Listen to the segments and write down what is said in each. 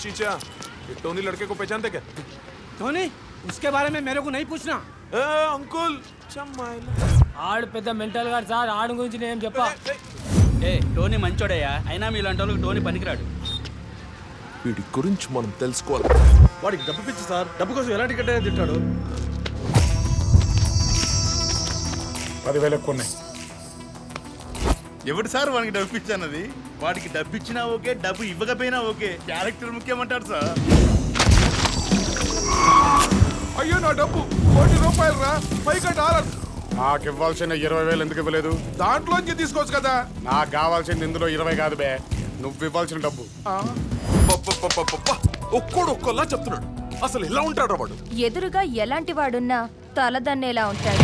चीचा ये टोनी लड़के को पहचानते क्या धोनी उसके बारे में मेरे को नहीं पूछना ए अंकुल चम्माइला ఆడు పెద్ద మెంటల్ గారు సార్ ఆడు గురించి నేను చెప్పా ఏ టోనీ మంచోడయ్యా అయినా మీలాంటి వాళ్ళకి టోనీ పనికిరాడు వీడి గురించి మనం తెలుసుకోవాలి వాడికి డబ్బు పిచ్చి సార్ డబ్బు కోసం ఎలాంటి గడ్డ తింటాడు పదివేలు ఎక్కువ ఉన్నాయి ఎవడు సార్ వానికి డబ్బు ఇచ్చానది? వాడికి డబ్బు ఇచ్చినా ఓకే డబ్బు ఇవ్వకపోయినా ఓకే. Character ముఖ్యమంటారు sir. అయ్యో నా డబ్బు కోటి రూపాయలు రా పైగా డాలర్. నాకు ఇవ్వాల్సిన ఇరవై వేలు ఎందుకు ఇవ్వలేదు? దాంట్లోంచి తీసుకోవచ్చు కదా. నాకు కావాల్సింది ఇందులో ఇరవై కాదు బే. నువ్వు ఇవ్వాల్సిన డబ్బు. ఒక్కోడు ఒక్కోలా చెప్తున్నాడు. అసలు ఎలా ఉంటాడు వాడు? ఎదురుగా ఎలాంటి వాడున్నా తలదన్నేలా ఉంటాడు.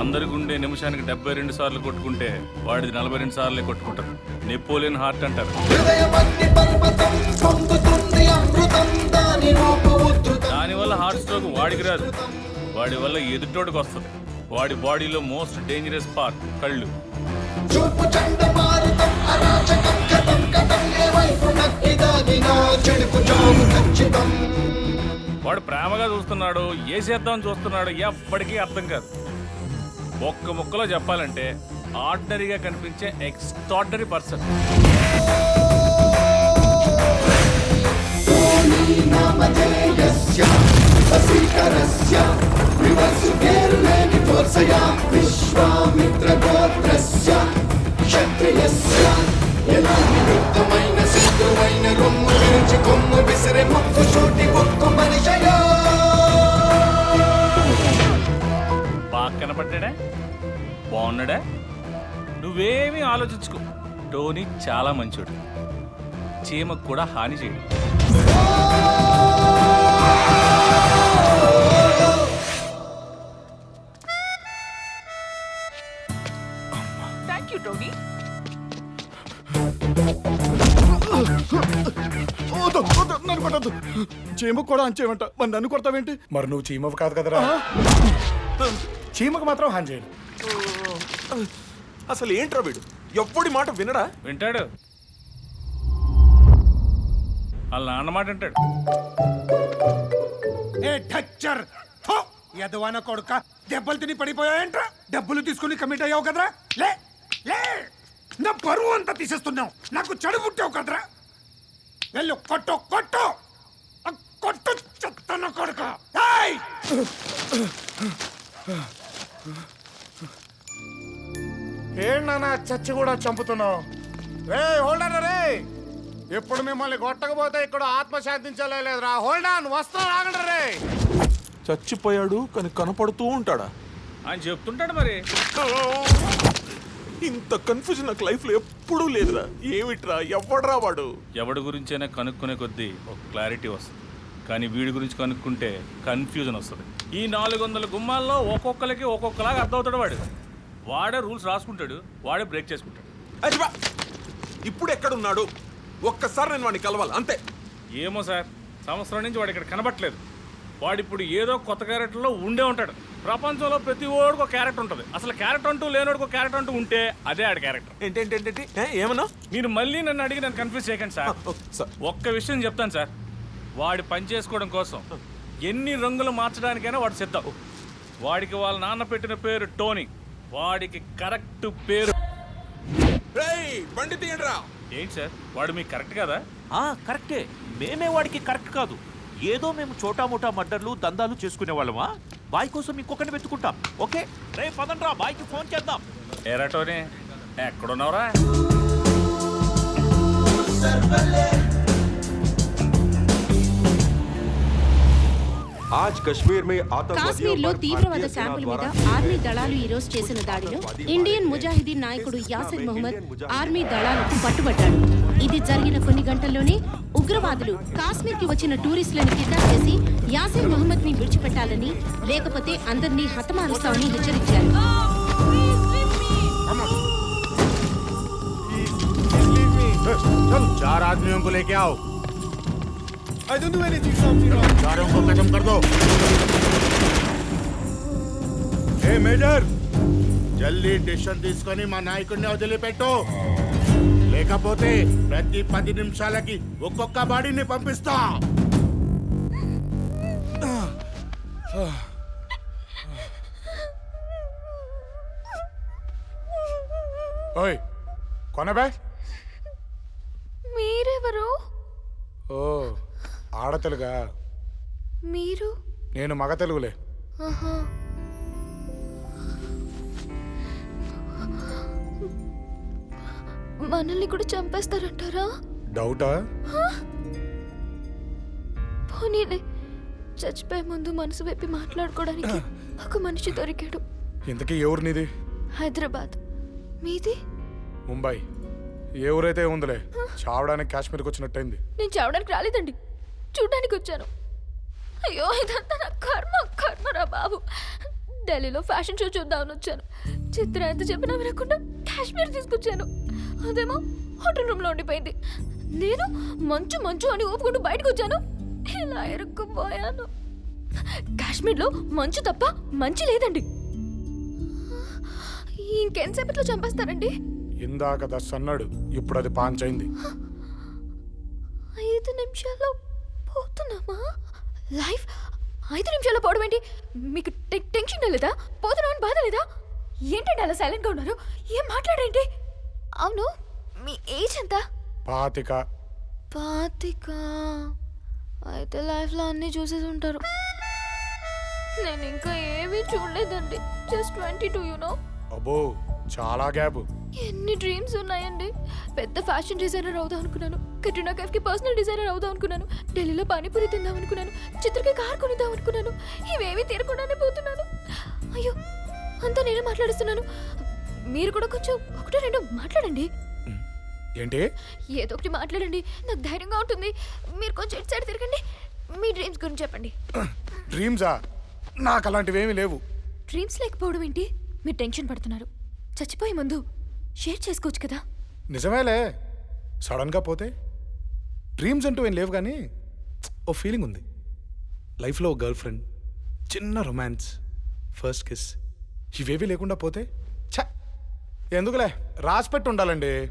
అందరికి ఉండే నిమిషానికి డెబ్బై రెండు సార్లు కొట్టుకుంటే వాడిది నలభై రెండు సార్లే కొట్టుకుంటారు. నెపోలియన్ హార్ట్ అంటారు. దానివల్ల హార్ట్ స్ట్రోక్ వాడికి రాదు. వాడి వల్ల ఎదుటోడికి వస్తుంది. వాడి బాడీలో మోస్ట్ డేంజరస్ పార్ట్ కళ్ళు. వాడు ప్రేమగా చూస్తున్నాడు ఏ చేద్దాం చూస్తున్నాడు ఎప్పటికీ అర్థం కాదు. ఒక్క ముక్కలో చెప్పాలంటే ఆర్డినరీగా కనిపించే ఎక్స్ట్రాడినరీ పర్సన్. విమర్శ కనపడ్డా బాగున్నాడా? నువ్వేమీ ఆలోచించుకో. టోనీ చాలా మంచోడు. చీమకు కూడా హాని చేయడు. వద్దు, వద్దు, నన్ను కొట్టద్దు. చీమకు కూడా అంచేమంట మరి నన్ను కొడతావేంటి? మరి నువ్వు చీమవు కాదు కదరా. చీమకు మాత్రం హాని చేయడు. అసలు ఏంట్రా వీడు? ఎవ్వడి మాట వినడా? వింటాడు. వాళ్ళ నాన్న మాట వింటాడు. ఏ టచ్చర్! కొడుక దెబ్బలు తిని పడిపోయాయంట్రా డబ్బులు తీసుకుని కమిట్ అయ్యావు కదరా? లే లే! నా బరువు అంతా తీసేస్తున్నావు. నాకు చెడు పుట్టావు కదరా? వెళ్ళు కొట్టు కొట్టు! కొట్టు చెత్తన కొడుక! ఏంటన్నా చచ్చి కూడా చంపుతున్నావు? రే హోల్డర్ రే ఎప్పుడు మిమ్మల్ని కొట్టకపోతే ఇక్కడ ఆత్మ లేదురా హోల్డ్ ఆన్ వస్తా ఆగండి రే చచ్చిపోయాడు కానీ కనపడుతూ ఉంటాడా? ఆయన చెప్తుంటాడు మరి. ఇంత కన్ఫ్యూజన్ నాకు లైఫ్లో ఎప్పుడూ లేదురా. ఏమిట్రా ఎవడ్రా వాడు? ఎవడి గురించైనా కనుక్కునే కొద్దీ ఒక క్లారిటీ వస్తుంది. కానీ వీడి గురించి కనుక్కుంటే కన్ఫ్యూజన్ వస్తుంది. ఈ నాలుగు వందల గుమ్మాల్లో ఒక్కొక్కరికి ఒక్కొక్కలాగా అర్థమవుతాడు వాడు. వాడే రూల్స్ రాసుకుంటాడు వాడే బ్రేక్ చేసుకుంటాడు. అయ్యా ఇప్పుడు ఎక్కడున్నాడు? ఒక్కసారి నేను వాడిని కలవాలి అంతే. ఏమో సార్ సంవత్సరం నుంచి వాడు ఇక్కడ కనబట్టలేదు వాడు ఇప్పుడు ఏదో కొత్త క్యారెక్టర్లో ఉండే ఉంటాడు. ప్రపంచంలో ప్రతి ఓడికి ఒక క్యారెక్టర్ ఉంటుంది. అసలు క్యారెక్టర్ అంటూ లేనోడికి ఒక క్యారెక్టర్ అంటూ ఉంటే అదే ఆడి క్యారెక్టర్ ఏంటేంటేంటి? ఏమన్నా? మీరు మళ్ళీ నన్ను అడిగి నన్ను కన్ఫ్యూజ్ చేయకండి సార్. సార్. ఒక్క విషయం చెప్తాను సార్. వాడి పని చేసుకోవడం కోసం ఎన్ని రంగులు మార్చడానికైనా వాడు సిద్ధం. వాడికి వాళ్ళ నాన్న పెట్టిన పేరు టోనీ. వాడికి కరెక్ట్ పేరు రేయ్ బండి తీయండిరా. ఏంటి సార్? వాడు మీకు కరెక్ట్ కదా? ఆ కరెక్టే. మేమే వాడికి కరెక్ట్ కాదు. ఏదో మేము చోటా మోటా మర్డర్లు దందాలు చేసుకునే వాళ్ళమా బాయ్ కోసం ఇంకొకరిని వెతుకుంటాం ఓకే? రే పదండ్రా బాయ్కి ఫోన్ చేద్దాం. ఏరా టోనీ ఎక్కడున్నావురా? आज कश्मीर में आतंकवादियों కాశ్మీర్లో पर తీవ్రవాద भारतीय सेना క్యాంపుల మీద द्वारा ఆర్మీ దళాలు ఈ రోజు చేసిన దాడిలో ఇండియన్ ముజాహిదీన్ నాయకుడు యాసిర్ మొహమ్మద్ ఆర్మీ దళాలకు పట్టుబడ్డాడు ఇది జరిగిన కొన్ని గంటల్లోనే ఉగ్రవాదులు కాశ్మీర్ కి వచ్చిన టూరిస్టులను కిడ్నాప్ చేసి యాసిర్ మొహమ్మద్ ని విడిచిపెట్టాలని లేకపోతే అందరినీ హతమారుస్తామని హెచ్చరించారు चल चार आदमियों को लेके आओ चारों को खत्म कर दो ఏ మేజర్ జల్దీ డిసిషన్ తీసుకొని మా నాయకుడిని వదిలిపెట్టు లేకపోతే ప్రతి పది నిమిషాలకి ఒక్కొక్క బాడీని పంపిస్తా ఓయ్ కొనబే మీరెవరు ఓ ఆడతెలుగా. మీరు? నేను మగ తెలుగులే. ఆహా. మనల్ని కూడా చంపేస్తారంటారా? డౌటా? పోనీలే చచ్చిపోయే ముందు మనసు వైపి మాట్లాడుకోవడానికి ఒక మనిషి దొరికాడు. ఇంతకీ ఎవరు నీది? హైదరాబాద్. మీది? ముంబై. ఏ ఊరైతే ఉందిలే. చావడానికి కాశ్మీర్కి వచ్చినట్టయింది. నేను చావడానికి రాలేదండి. చూడడానికి వచ్చాను అయ్యో ఇదంతా నా కర్మ కర్మరా బాబు. ఢిల్లీలో ఫ్యాషన్ షో చూద్దామని వచ్చాను. చిత్ర ఎంత చెప్పినా వినకుండా కాశ్మీర్ తీసుకొచ్చాను. అదేమో హోటల్ రూమ్లో ఉండిపోయింది. నేను మంచు మంచు అని ఊపుకుంటూ బయటకు వచ్చాను ఇలా ఇరుక్కుపోయాను. కాశ్మీర్లో మంచు తప్ప మంచి లేదండి. ఇంకెంతసేపట్లో చంపేస్తారండి? ఇందాక దస్ అన్నాడు ఇప్పుడు అది పాంచైంది ఐదు నిమిషాల్లో పోతున్నామా? లైఫ్ ఐదు నిమిషాల్లో పోవడం ఏంటి? మీకు టెన్షన్ లేదా? పోతున్నాం అని బాధ లేదా? ఏంటండి అలా సైలెంట్గా ఉన్నారు? ఏం మాట్లాడేంటి అవును మీ ఏజ్ ఎంత? పాతిక. పాతిక. అయితే లైఫ్లో అన్నీ చూసేసి ఉంటారు. నేను ఇంకా ఏమీ చూడలేదండి. జస్ట్ ట్వంటీ టూ యూనో అబ్బో చాలా గ్యాప్ ఎన్ని డ్రీమ్స్ ఉన్నాయండి. పెద్ద ఫ్యాషన్ డిజైనర్ అవుదాం అనుకున్నాను కట్రినా కైఫ్కి పర్సనల్ డిజైనర్ అవుదాం అనుకున్నాను ఢిల్లీలో పానీపూరి తిందాం అనుకున్నాను చిత్రకి కార్ కొనిద్దాం అనుకున్నాను ఇవేమీ తీరకుండానే పోతున్నాను. అయ్యో అంతా నేనే మాట్లాడిస్తున్నాను. మీరు కూడా కొంచెం ఒకటో రెండో మాట్లాడండి. ఏంటి? ఏదో ఒకటి మాట్లాడండి. నాకు ధైర్యంగా ఉంటుంది. మీరు కొంచెం ఇటు సైడ్ తిరగండి. మీ డ్రీమ్స్ గురించి చెప్పండి. డ్రీమ్సా నాకు అలాంటివేమీ లేవు. డ్రీమ్స్ లేకపోవడం ఏంటి? మీరు టెన్షన్ పడుతున్నారు. చచ్చిపోయే ముందు షేర్ చేసుకోవచ్చు కదా? నిజమేలే. సడన్గా పోతే డ్రీమ్స్ అంటూ ఏం లేవు కానీ ఓ ఫీలింగ్ ఉంది. లైఫ్లో ఓ గర్ల్ ఫ్రెండ్ చిన్న రొమాన్స్ ఫస్ట్ కిస్ ఇవేవి లేకుండా పోతే ఛ! ఎందుకులే? రాసిపెట్టి ఉండాలండి.